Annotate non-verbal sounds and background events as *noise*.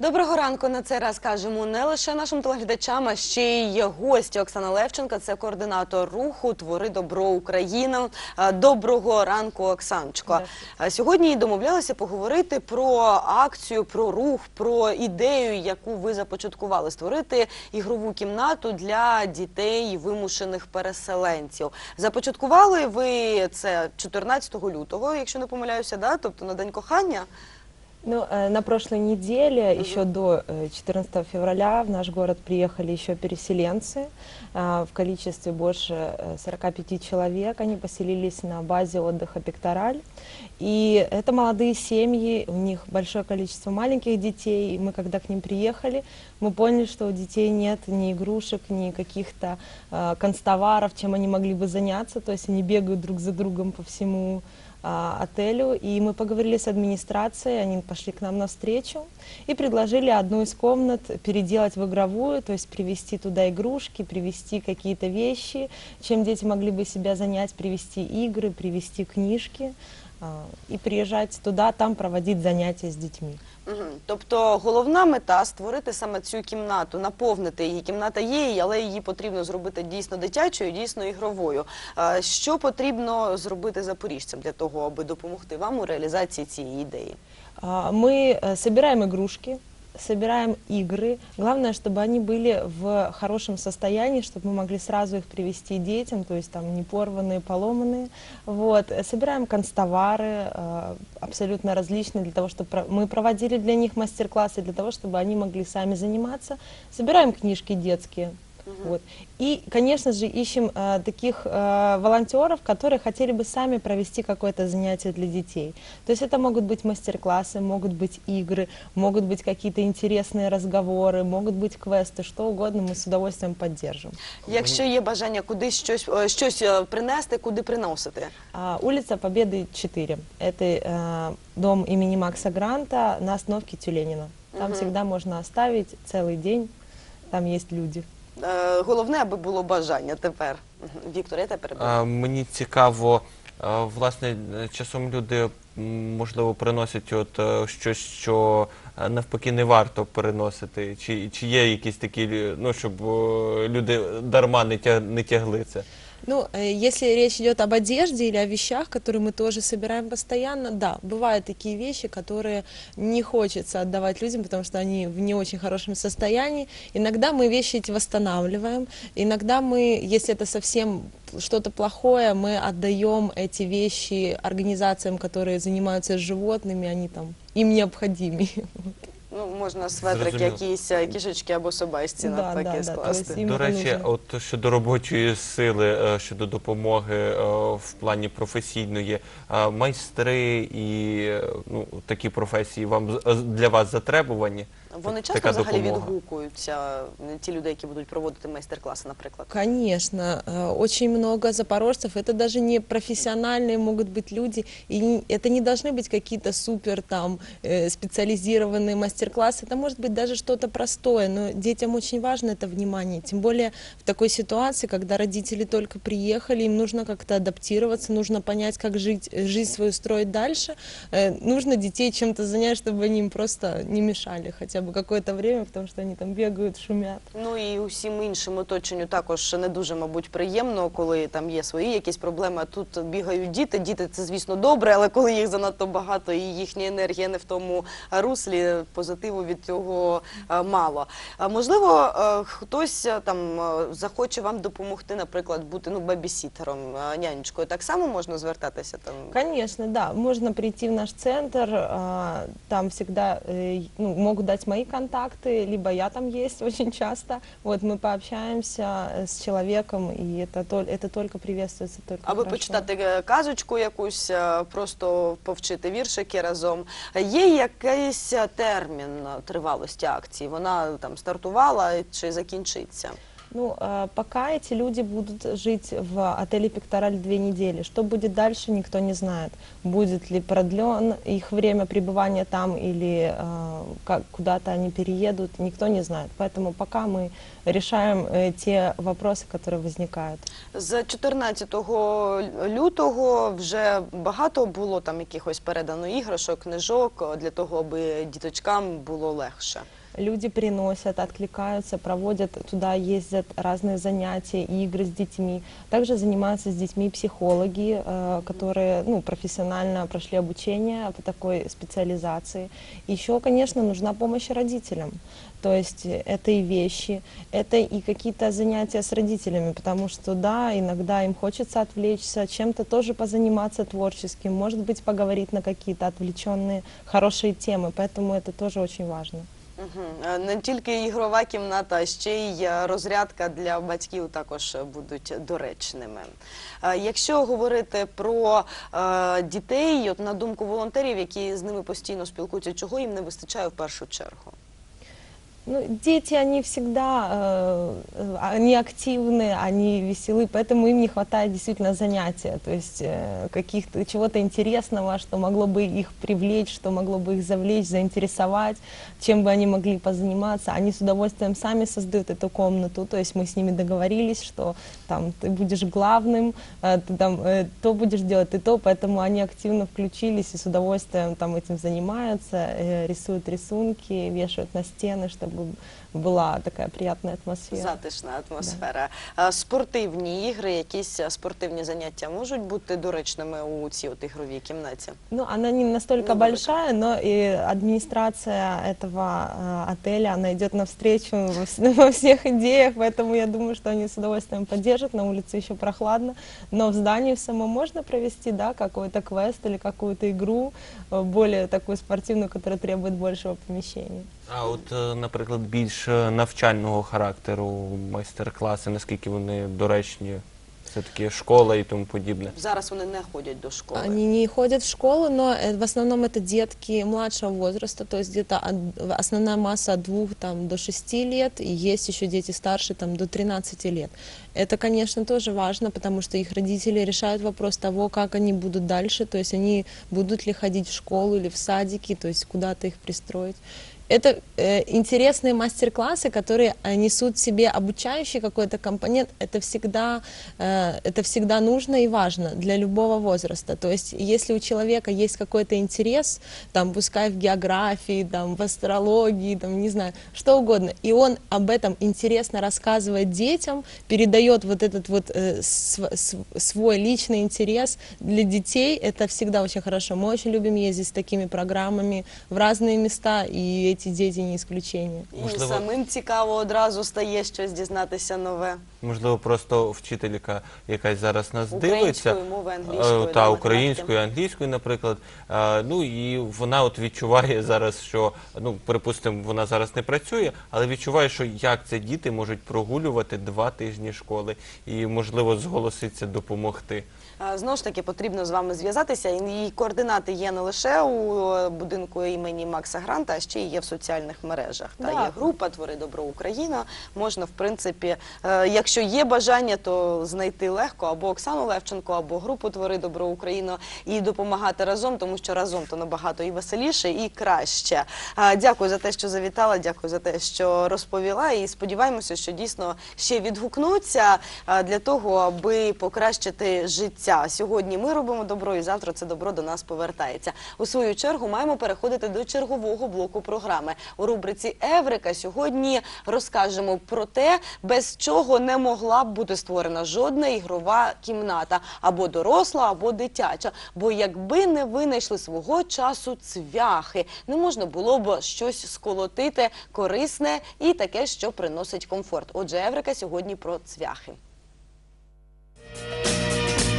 Доброго ранку на цей раз кажемо не лише нашим телеглядачам, а ще й гості Оксана Левченка, це координатор руху Твори добро Україна. Доброго ранку, Оксаночко. Сьогодні домовлялися поговорити про акцію, про рух, про ідею, яку ви започаткували створити ігрову кімнату для дітей вимушених переселенців. Започаткували ви це 14 лютого, якщо не помиляюся, да? тобто на день кохання. Ну, э, на прошлой неделе, еще до э, 14 февраля, в наш город приехали еще переселенцы а, в количестве больше э, 45 человек. Они поселились на базе отдыха «Пектораль». И это молодые семьи, у них большое количество маленьких детей. И мы, когда к ним приехали, мы поняли, что у детей нет ни игрушек, ни каких-то э, констоваров, чем они могли бы заняться. То есть они бегают друг за другом по всему а, отелю, и мы поговорили с администрацией, они пошли к нам навстречу и предложили одну из комнат переделать в игровую, то есть привезти туда игрушки, привезти какие-то вещи, чем дети могли бы себя занять, привезти игры, привезти книжки а, приїжджати туди, там проводити заняття з дітьми. Тобто головна мета створити саме цю кімнату, наповнити її. Кімната є, але її потрібно зробити дійсно дитячою, дійсно ігровою. Що потрібно зробити запоріжцям для того, аби допомогти вам у реалізації цієї ідеї? Ми збираємо э, собираем игры. Главное, чтобы они были в хорошем состоянии, чтобы мы могли сразу их привести детям, то есть там не порванные, поломанные. Вот. Собираем констовары, э, абсолютно различные, для того, чтобы мы проводили для них мастер-классы, для того, чтобы они могли сами заниматься. Собираем книжки детские. Вот. И, конечно же, ищем э, таких э, волонтеров, которые хотели бы сами провести какое-то занятие для детей. То есть это могут быть мастер-классы, могут быть игры, могут быть какие-то интересные разговоры, могут быть квесты, что угодно мы с удовольствием поддержим. Якщо є бажання кудись щось, е, щось е, принести, куди приносити? А, улица Победы 4. Это э, дом имени Макса Гранта на остановке Тюленина. Там всегда можно оставить целый день, там есть люди. Е, Головне, аби було бажання тепер. Віктор, я тебе перебив. А, Мені цікаво, а, власне, е, часом люди можливо приносять от е, щось, що е, навпаки не варто переносити. Чи, чи є якісь такі, ну щоб е, люди дарма не тяг- не тягли це? Ну, э, если речь идет об одежде или о вещах, которые мы тоже собираем постоянно, да, бывают такие вещи, которые не хочется отдавать людям, потому что они в не очень хорошем состоянии. Иногда мы вещи эти восстанавливаем, иногда мы, если это совсем что-то плохое, мы отдаем эти вещи организациям, которые занимаются с животными, они там им необходимы. *laughs* Ну, можна светрик, Зрозуміло. якісь е, кішечки або собачці Да, навпаки да, да, скласти. то есть им До это речі, нужно. от щодо робочої сили, е, щодо допомоги е, в плані професійної, е, майстри і е, ну, такі професії вам з- для вас затребувані? Вони часто Така взагалі допомога. відгукуються, е, ті люди, які будуть проводити майстер-класи, наприклад. Конечно, э, очень много запорожцев. Это даже не профессиональные могут быть люди, и не- это не должны быть какие-то супер там э, специализированные мастер-классы. Это может быть даже что-то простое, но детям очень важно это внимание. Тем более в такой ситуации, когда родители только приехали, им нужно как-то адаптироваться, нужно понять, как жить, э, жизнь свою строить дальше. Э, Нужно детей чем-то занять, чтобы они им просто не мешали хотя бы какое-то время, потому что они там бегают, шумят. Ну і усім іншим оточенню також не дуже, мабуть, приємно, коли там є свої якісь проблеми. А тут бігають діти. Діти це, звісно, добре, але коли їх занадто багато і їхня енергія не в тому руслі, позитиву від цього е, мало. А можливо, е, хтось е, там е, захоче вам допомогти, наприклад, бути ну бебісітером, е, нянечкою. Так само можна звертатися там. Конечно, да. Можно прийти в наш центр, а, там всегда э, ну, могут дать мои контакты, либо я там есть очень *laughs* часто. Вот мы пообщаемся э, с человеком, и это, тол- это только приветствуется, только Аби хорошо. почитати е, казочку якусь, е, просто повчити віршики разом. Е, Є якийсь е, термін е, тривалості акції? Вона там стартувала чи закінчиться? Ну, э, пока эти люди будут жить в отеле «Пектораль» две недели. Что будет дальше, никто не знает. Будет ли продлен их время пребывания там или э, как, куда-то они переедут, никто не знает. Поэтому пока мы решаем э, те вопросы, которые возникают. З 14 лютого вже багато було там якихось передано іграшок, книжок для того, аби діточкам було легше. Люди приносят, откликаются, проводят туда, ездят разные занятия, игры с детьми. Также занимаются с детьми психологи, э, которые ну, профессионально прошли обучение по такой специализации. Еще, конечно, нужна помощь родителям. То есть это и вещи, это и какие-то занятия с родителями, потому что, да, иногда им хочется отвлечься, чем-то тоже позаниматься творческим, может быть, поговорить на какие-то отвлеченные хорошие темы, поэтому это тоже очень важно. Угу. Не тільки ігрова кімната, а ще й е, розрядка для батьків також будуть доречними. Е, Якщо говорити про е, дітей, на думку волонтерів, які з ними постійно спілкуються, чого їм не вистачає в першу чергу? Ну, дети, они всегда, э, э, они активны, они веселы, поэтому им не хватает действительно занятия, то есть э, каких-то, чего-то интересного, что могло бы их привлечь, что могло бы их завлечь, заинтересовать, чем бы они могли позаниматься. Они с удовольствием сами создают эту комнату, то есть мы с ними договорились, что там ты будешь главным, э, ты там э, то будешь делать, и то, поэтому они активно включились и с удовольствием там этим занимаются, э, рисуют рисунки, вешают на стены, чтобы была такая приятная атмосфера. Затишна атмосфера. Е, Спортивні ігри, якісь е, спортивні заняття можуть бути доречними у цій от ігровій кімнаті? Ну, она не настолько Ну, большая, но и администрация этого э, отеля, она идет навстречу во, *laughs* вс- во всех идеях, поэтому я думаю, что они с удовольствием поддержат. На улице еще прохладно, но в здании в самом можно провести, да, какой-то квест или какую-то игру, э, более такую спортивную, которая требует большего помещения. А от, е, наприклад, більш е, навчального характеру майстер-класи, наскільки вони доречні, все-таки школа і тому подібне. Зараз вони не ходять до школи. Они не ходят в школу, но э, в основном это детки младшего возраста, то есть где-то от- основная масса от двух там, до 6 лет, и есть еще дети старше там, до 13 лет. Это, конечно, тоже важно, потому что их родители решают вопрос того, как они будут дальше, то есть они будут ли ходить в школу или в садики, то есть куда-то их пристроить. Это э, интересные мастер-классы, которые несут в себе обучающий какой-то компонент. Это всегда, э, это всегда нужно и важно для любого возраста. То есть, если у человека есть какой-то интерес, там, пускай в географии, там, в астрологии, там, не знаю, что угодно, и он об этом интересно рассказывает детям, передает вот этот вот э, св- свой личный интерес для детей, это всегда очень хорошо. Мы очень любим ездить с такими программами в разные места, и эти дети не исключение. І Можливо- самим цікаво одразу стає щось дізнатися нове. Можливо, просто вчителька якась зараз нас Українською дивиться. мови, е, англійською, да, Та українською, англійською, наприклад. Е, Ну і вона от відчуває зараз, що ну припустимо, вона зараз не працює, але відчуває, що як це діти можуть прогулювати два тижні школи і можливо зголоситься допомогти. Е, Знову ж таки, потрібно з вами зв'язатися. І координати є не лише у е, будинку імені Макса Гранта, а ще й є в соціальних мережах. Та є група Твори добро Україна. Можна, в принципі, е, якщо є бажання, то знайти легко або Оксану Левченко, або групу Твори добро Україна і допомагати разом, тому що разом то набагато і веселіше, і краще. Е, Дякую за те, що завітала. Дякую за те, що розповіла. І сподіваємося, що дійсно ще відгукнуться е, для того, аби покращити життя. Сьогодні ми робимо добро, і завтра це добро до нас повертається. У свою чергу маємо переходити до чергового блоку програми. У рубриці Еврика сьогодні розкажемо про те, без чого не могла б бути створена жодна ігрова кімната або доросла, або дитяча. Бо якби не винайшли свого часу цвяхи, не можна було б щось сколотити корисне і таке, що приносить комфорт. Отже, Еврика сьогодні про цвяхи.